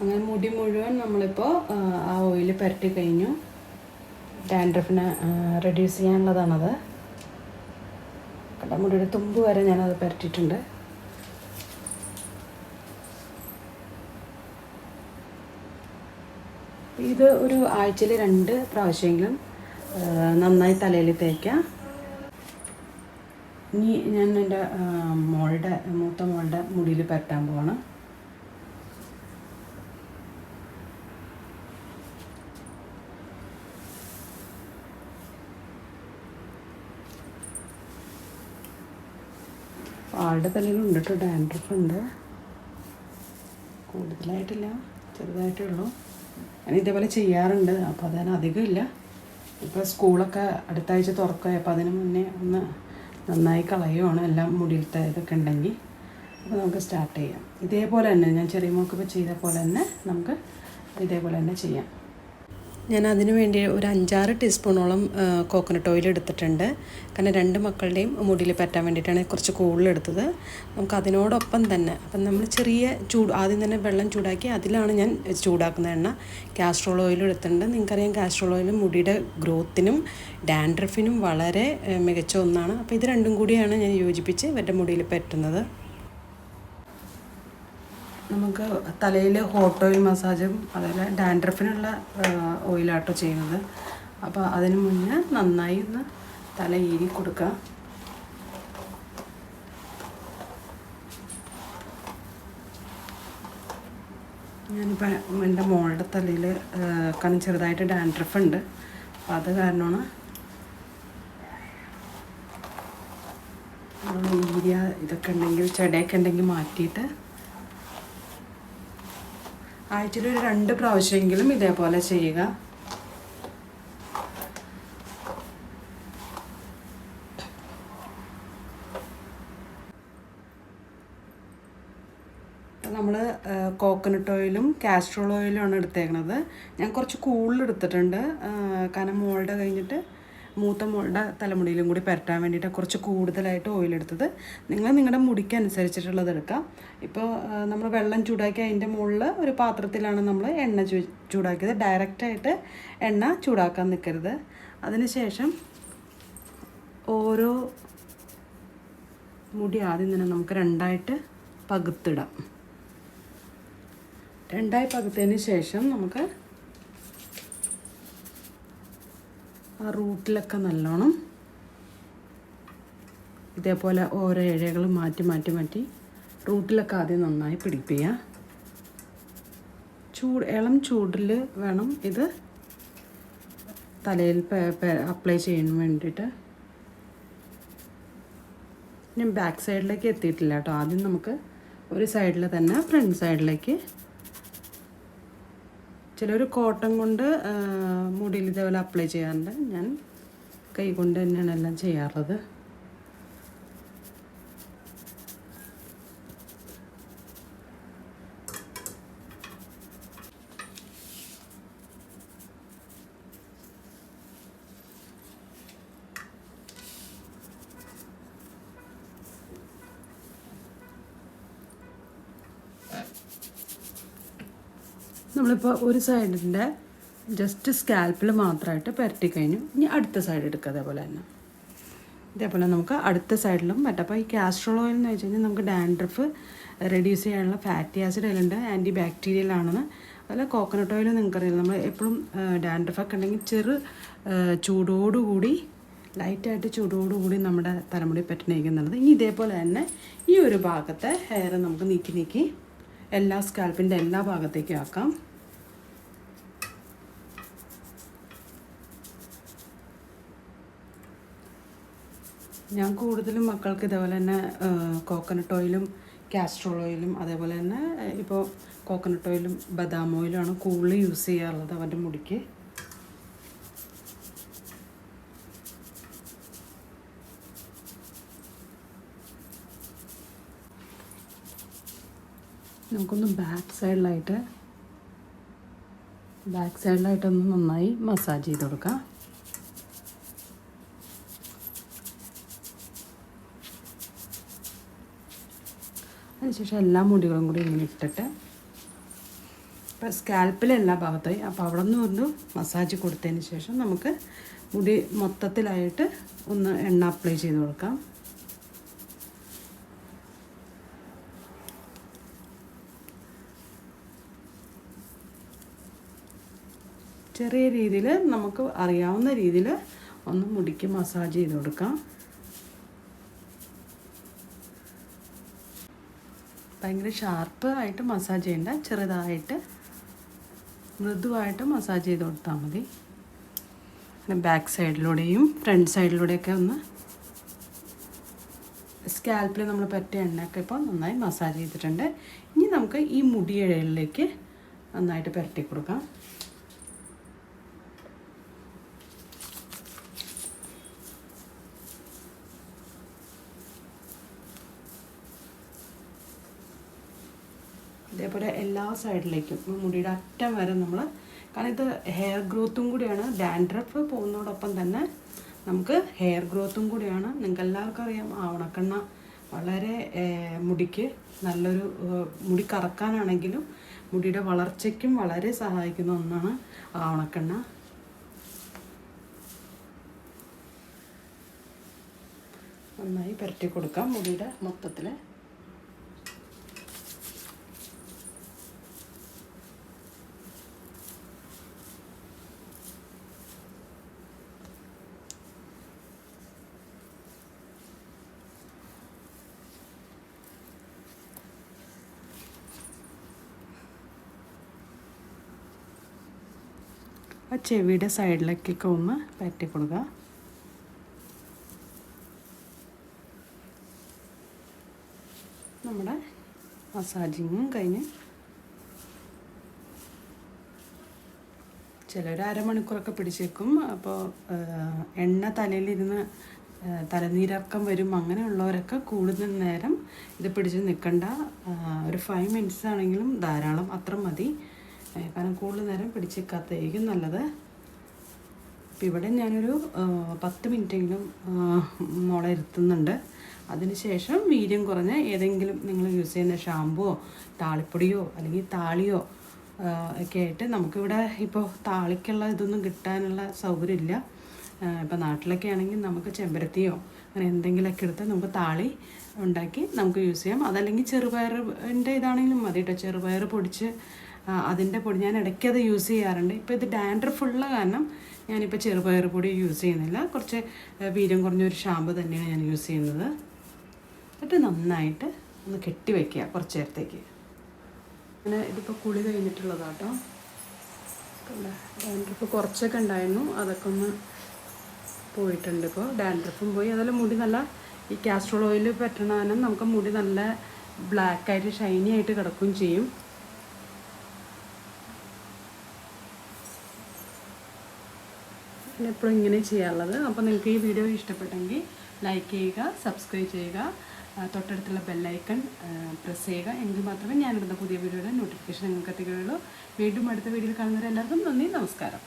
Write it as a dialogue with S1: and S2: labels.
S1: അങ്ങനെ മുടി മുഴുവൻ നമ്മളിപ്പോൾ ആ ഓയിൽ പുരട്ടി കഴിഞ്ഞു. ഡാൻഡ്രഫിനെ റെഡ്യൂസ് ചെയ്യാനുള്ളതാണത്. കണ്ട മുടിയുടെ തുമ്പ് വരെ ഞാനത് പുരട്ടിയിട്ടുണ്ട്. ഇത് ഒരു ആഴ്ചയിൽ രണ്ട് പ്രാവശ്യമെങ്കിലും നന്നായി തലയിൽ തേക്കാം ഇനി ഞാൻ എന്റെ മോളുടെ മൂത്ത മോളുടെ മുടിയിൽ പരട്ടാൻ പോവാണ്. ആളുടെ തലയിലുണ്ട് കേട്ടോ ഡാൻഡ്രഫ് ഉണ്ട് കൂടുതലായിട്ടില്ല ചെറുതായിട്ടേ ഉള്ളൂ ഞാൻ ഇതേപോലെ ചെയ്യാറുണ്ട് അപ്പോൾ അതിന് അധികമില്ല ഇപ്പോൾ സ്കൂളൊക്കെ അടുത്ത ആഴ്ച തുറക്കുക അപ്പോൾ അതിന് മുന്നേ ഒന്ന് നന്നായി കളയുവാണ് എല്ലാം മുടിയിലത്തെ ഇതൊക്കെ ഉണ്ടെങ്കിൽ അപ്പോൾ നമുക്ക് സ്റ്റാർട്ട് ചെയ്യാം. ഇതേപോലെ തന്നെ ഞാൻ ചെറിയ മോക്കിപ്പോൾ ചെയ്ത പോലെ തന്നെ നമുക്ക് ഇതേപോലെ തന്നെ ചെയ്യാം. ഞാൻ അതിനു വേണ്ടി ഒരു അഞ്ചാറ് ടീസ്പൂണോളം കോക്കനട്ട് ഓയിൽ എടുത്തിട്ടുണ്ട്. കാരണം രണ്ട് മക്കളുടെയും മുടിയിൽ പറ്റാൻ വേണ്ടിയിട്ടാണ് കുറച്ച് കൂടുതലെടുത്തത്. നമുക്ക് അതിനോടൊപ്പം തന്നെ അപ്പം നമ്മൾ ചെറിയ ചൂട് ആദ്യം തന്നെ വെള്ളം ചൂടാക്കി അതിലാണ് ഞാൻ ചൂടാക്കുന്ന എണ്ണ. കാസ്ട്രോൾ ഓയിൽ എടുത്തിട്ടുണ്ട്. നിങ്ങൾക്കറിയാം കാസ്ട്രോൾ ഓയിൽ മുടിയുടെ ഗ്രോത്തിനും ഡാൻഡ്രഫിനും വളരെ മികച്ച ഒന്നാണ്. അപ്പോൾ ഇത് രണ്ടും കൂടിയാണ് ഞാൻ യോജിപ്പിച്ച് ഇവരുടെ മുടിയിൽ പറ്റുന്നത്. നമുക്ക് തലയിൽ ഹോട്ട് ഓയിൽ മസാജും അതുപോലെ ഡാൻഡ്രഫിനുള്ള ഓയിലാട്ടോ ചെയ്യുന്നത്. അപ്പോൾ അതിന് മുന്നേ നന്നായി ഒന്ന് തല ഈരി കൊടുക്കുക ഞാനിപ്പോൾ എന്റെ മോളുടെ തലയിൽ കാരണം ചെറുതായിട്ട് ഡാൻഡ്രഫ് ഉണ്ട്. അപ്പം അത് കാരണമാണ് ഈരിയ ഇതൊക്കെ ഉണ്ടെങ്കിൽ ചെടയൊക്കെ ഉണ്ടെങ്കിൽ മാറ്റിയിട്ട് ആഴ്ചയിൽ ഒരു രണ്ട് പ്രാവശ്യമെങ്കിലും ഇതേപോലെ ചെയ്യുക. നമ്മൾ കോക്കനട്ട് ഓയിലും കാസ്ട്രോൾ ഓയിലും ആണ് എടുത്തേക്കണത്. ഞാൻ കുറച്ച് കൂടുതൽ എടുത്തിട്ടുണ്ട്. കാരണം മോളുടെ കഴിഞ്ഞിട്ട് മൂത്ത മോളുടെ തലമുടിയിലും കൂടി പരട്ടാൻ വേണ്ടിയിട്ട് കുറച്ച് കൂടുതലായിട്ട് ഓയിൽ എടുത്തത്. നിങ്ങൾ നിങ്ങളുടെ മുടിക്ക് അനുസരിച്ചിട്ടുള്ളത് എടുക്കാം. ഇപ്പോൾ നമ്മൾ വെള്ളം ചൂടാക്കി അതിന്റെ മുകളിൽ ഒരു പാത്രത്തിലാണ് നമ്മൾ എണ്ണ ചൂടാക്കിയത്. ഡയറക്റ്റായിട്ട് എണ്ണ ചൂടാക്കാൻ നിൽക്കരുത്. അതിനുശേഷം ഓരോ മുടി ആദ്യം തന്നെ നമുക്ക് രണ്ടായിട്ട് പകുത്തിടാം. രണ്ടായി പകുത്തതിന് ശേഷം നമുക്ക് ആ റൂട്ടിലൊക്കെ നല്ലോണം ഇതേപോലെ ഓരോ ഇഴകൾ മാറ്റി മാറ്റി മാറ്റി റൂട്ടിലൊക്കെ ആദ്യം നന്നായി പിടിപ്പിക്കുക. ചൂട് ഇളം ചൂടിൽ വേണം ഇത് തലയിൽ അപ്ലൈ ചെയ്യാൻ വേണ്ടിയിട്ട്. ഞാൻ ബാക്ക് സൈഡിലേക്ക് എത്തിയിട്ടില്ല കേട്ടോ. ആദ്യം നമുക്ക് ഒരു സൈഡിൽ തന്നെ ഫ്രണ്ട് സൈഡിലേക്ക് ചിലർ കോട്ടൺ കൊണ്ട് മുടിയിൽ ഇതേപോലെ അപ്ലൈ ചെയ്യാറുണ്ട്. ഞാൻ കൈ കൊണ്ട് തന്നെയാണ് എല്ലാം ചെയ്യാറുള്ളത്. നമ്മളിപ്പോൾ ഒരു സൈഡിന്റെ ജസ്റ്റ് സ്കാൽപ്പിൽ മാത്രമായിട്ട് പുരട്ടി കഴിഞ്ഞു. ഇനി അടുത്ത സൈഡ് എടുക്കുക അതേപോലെ തന്നെ. ഇതേപോലെ നമുക്ക് അടുത്ത സൈഡിലും പറ്റും. അപ്പോൾ ഈ കാസ്ട്രോൾ ഓയിൽ എന്ന് വെച്ച് കഴിഞ്ഞാൽ നമുക്ക് ഡാൻഡ്രഫ് റെഡ്യൂസ് ചെയ്യാനുള്ള ഫാറ്റി ആസിഡ് അതിലുണ്ട്. ആന്റി ബാക്ടീരിയൽ ആണെന്ന്. അതുപോലെ കോക്കനട്ട് ഓയിൽ നിങ്ങൾക്കറിയാം നമ്മൾ എപ്പോഴും ഡാൻഡ്രഫ് ഒക്കെ ഉണ്ടെങ്കിൽ ചെറു ചൂടോടുകൂടി ലൈറ്റായിട്ട് ചൂടോടുകൂടി നമ്മുടെ തലമുടി പറ്റണേക്കുന്നുള്ളത് ഇനി ഇതേപോലെ തന്നെ ഈ ഒരു ഭാഗത്തെ ഹെയർ നമുക്ക് നീക്കി നീക്കി എല്ലാ സ്കാൽപ്പിന്റെ എല്ലാ ഭാഗത്തേക്കും ആക്കാം. ഞാൻ കൂടുതലും മക്കൾക്ക് ഇതേപോലെ തന്നെ കോക്കനട്ട് ഓയിലും കാസ്ട്രോൾ ഓയിലും അതേപോലെ തന്നെ ഇപ്പോൾ കോക്കനട്ട് ഓയിലും ബദാം ഓയിലുമാണ് കൂടുതൽ യൂസ് ചെയ്യാറുള്ളത് അവന്റെ മുടിക്ക്. നമുക്കൊന്ന് ബാക്ക് സൈഡിലായിട്ട് ബാക്ക് സൈഡിലായിട്ടൊന്ന് നന്നായി മസാജ് ചെയ്ത് കൊടുക്കാം. അതിനുശേഷം എല്ലാ മുടികളും കൂടി ഇങ്ങനെ ഇട്ടിട്ട് ഇപ്പം സ്കാൽപ്പിൽ എല്ലാ ഭാഗത്തായി അപ്പോൾ അവിടെ നിന്ന് ഒന്ന് മസാജ് കൊടുത്തതിന് ശേഷം നമുക്ക് മുടി മൊത്തത്തിലായിട്ട് ഒന്ന് എണ്ണ അപ്ലൈ ചെയ്ത് കൊടുക്കാം. ചെറിയ രീതിയിൽ നമുക്ക് അറിയാവുന്ന രീതിയിൽ ഒന്ന് മുടിക്ക് മസാജ് ചെയ്ത് കൊടുക്കാം. ഭയങ്കര ഷാർപ്പ് ആയിട്ട് മസാജ് ചെയ്യേണ്ട ചെറുതായിട്ട് മൃദുവായിട്ട് മസാജ് ചെയ്ത് കൊടുത്താൽ മതി. പിന്നെ ബാക്ക് സൈഡിലൂടെയും ഫ്രണ്ട് സൈഡിലൂടെയൊക്കെ ഒന്ന് സ്കാൽപ്പിൽ നമ്മൾ പറ്റിയ എണ്ണയൊക്കെ ഇപ്പോൾ നന്നായി മസാജ് ചെയ്തിട്ടുണ്ട്. ഇനി നമുക്ക് ഈ മുടിയിഴകളിലേക്ക് നന്നായിട്ട് പുരട്ടി കൊടുക്കാം. ഇതേപോലെ എല്ലാ സൈഡിലേക്കും മുടിയുടെ അറ്റം വരെ നമ്മൾ കാരണം ഇത് ഹെയർ ഗ്രോത്തും കൂടിയാണ്. ഡാൻഡ്രഫ് പോകുന്നതോടൊപ്പം തന്നെ നമുക്ക് ഹെയർ ഗ്രോത്തും കൂടിയാണ്. നിങ്ങൾക്ക് എല്ലാവർക്കും അറിയാം ആവണക്കെണ്ണ വളരെ മുടിക്ക് നല്ലൊരു മുടി കറക്കാനാണെങ്കിലും മുടിയുടെ വളർച്ചയ്ക്കും വളരെ സഹായിക്കുന്ന ഒന്നാണ് ആവണക്കെണ്ണ. നന്നായി പുരട്ടി കൊടുക്കാം മുടിയുടെ മൊത്തത്തിൽ ആ ചെവിയുടെ സൈഡിലേക്കൊക്കെ ഒന്ന് പറ്റി കൊടുക്കുക നമ്മുടെ മസാജിങ്ങും കഴിഞ്ഞ് ചിലർ അരമണിക്കൂറൊക്കെ പിടിച്ചേക്കും. അപ്പോൾ എണ്ണ തലയിലിരുന്ന് തലനീരക്കം വരും അങ്ങനെയുള്ളവരൊക്കെ കൂടുതൽ നേരം ഇത് പിടിച്ച് നിൽക്കണ്ട ഒരു ഫൈവ് മിനിറ്റ്സ് ആണെങ്കിലും ധാരാളം അത്ര മതി. കാരണം കൂടുതൽ നേരം പിടിച്ച് കത്തയായിരിക്കും നല്ലത്. അപ്പം ഇവിടെ ഞാനൊരു പത്ത് മിനിറ്റെങ്കിലും മോളെ ഇരുത്തുന്നുണ്ട്. അതിനുശേഷം വീര്യം കുറഞ്ഞ ഏതെങ്കിലും നിങ്ങൾ യൂസ് ചെയ്യുന്ന ഷാമ്പുവോ താളിപ്പൊടിയോ അല്ലെങ്കിൽ താളിയോ ഒക്കെ ആയിട്ട് നമുക്കിവിടെ ഇപ്പോൾ താളിക്കുള്ള ഇതൊന്നും കിട്ടാനുള്ള സൗകര്യമില്ല. ഇപ്പോൾ നാട്ടിലൊക്കെ ആണെങ്കിൽ നമുക്ക് ചെമ്പരത്തിയോ അങ്ങനെ എന്തെങ്കിലുമൊക്കെ എടുത്ത് നമുക്ക് താളി ഉണ്ടാക്കി നമുക്ക് യൂസ് ചെയ്യാം. അതല്ലെങ്കിൽ ചെറുപയറിന്റെ ഇതാണെങ്കിലും മതി കേട്ടോ. ചെറുപയർ പൊടിച്ച് അതിന്റെ പൊടി ഞാൻ ഇടയ്ക്ക് അത് യൂസ് ചെയ്യാറുണ്ട്. ഇപ്പോൾ ഇത് ഡാൻഡ്രഫ് ഉള്ള കാരണം ഞാനിപ്പോൾ ചെറുപയർ പൊടി യൂസ് ചെയ്യുന്നില്ല. കുറച്ച് വീരം കുറഞ്ഞൊരു ഷാമ്പു തന്നെയാണ് ഞാൻ യൂസ് ചെയ്യുന്നത്. എന്നിട്ട് നന്നായിട്ട് ഒന്ന് കെട്ടി വയ്ക്കുക കുറച്ച് നേരത്തേക്ക്. അങ്ങനെ ഇതിപ്പോൾ കുളി കഴിഞ്ഞിട്ടുള്ളതാട്ടോ ഡാൻഡ്രഫ് കുറച്ചൊക്കെ ഉണ്ടായിരുന്നു. അതൊക്കെ ഒന്ന് പോയിട്ടുണ്ട് ഇപ്പോൾ ഡാൻഡ്രഫും പോയി. അതുപോലെ മുടി നല്ല ഈ കാസ്ട്രോൾ ഓയിൽ പറ്റണാനും നമുക്ക് മുടി നല്ല ബ്ലാക്കായിട്ട് ഷൈനി ആയിട്ട് കിടക്കുകയും ചെയ്യും. ഞാൻ എപ്പോഴും ഇങ്ങനെ ചെയ്യാറുള്ളത്. അപ്പോൾ നിങ്ങൾക്ക് ഈ വീഡിയോ ഇഷ്ടപ്പെട്ടെങ്കിൽ ലൈക്ക് ചെയ്യുക സബ്സ്ക്രൈബ് ചെയ്യുക തൊട്ടടുത്തുള്ള ബെല്ലൈക്കൺ പ്രസ് ചെയ്യുക. എങ്കിൽ മാത്രമേ ഞാനിടുന്ന പുതിയ വീഡിയോയുടെ നോട്ടിഫിക്കേഷൻ നിങ്ങൾക്ക് എത്തിക്കുകയുള്ളൂ. വീണ്ടും അടുത്ത വീഡിയോയിൽ കാണുന്നവരെല്ലാവർക്കും നന്ദി നമസ്കാരം.